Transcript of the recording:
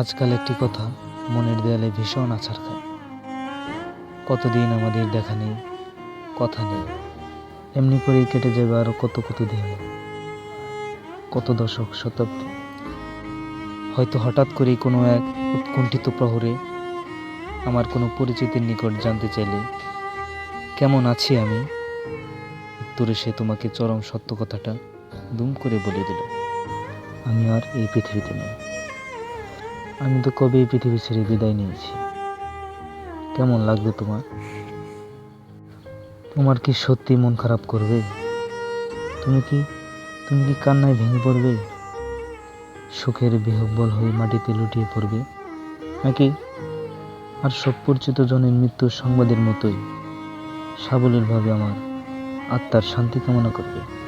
আজকাল একটি কথা মনের দেয়ালে ভীষণ আছাড় খায়। কতদিন আমাদের দেখা নেই, কথা নেই। এমনি করেই কেটে যাবে আরও কত কত দিন। কত দশক, শতাব্দী। হয়তো হঠাৎ করেই কোনো এক উৎকণ্ঠিত প্রহরে আমার কোনো পরিচিতির নিকট জানতে চাইলে, কেমন আছি আমি? উত্তরে সে তোমাকে চরম সত্য কথাটা দুম করে বলে দিল, আমি আর এই পৃথিবীতে নেই। আমি তো কবে এই পৃথিবী ছেড়ে বিদায় নিয়েছি। কেমন লাগবে তোমার? তোমার কি সত্যি মন খারাপ করবে? তুমি কি তুমি কি কান্নায় ভেঙে পড়বে? সুখের বিহব্বল হয়ে মাটিতে লুটিয়ে পড়বে? নাকি আর সব পরিচিত জনের মৃত্যুর সংবাদের মতোই সাবলীলভাবে আমার আত্মার শান্তি কামনা করবে?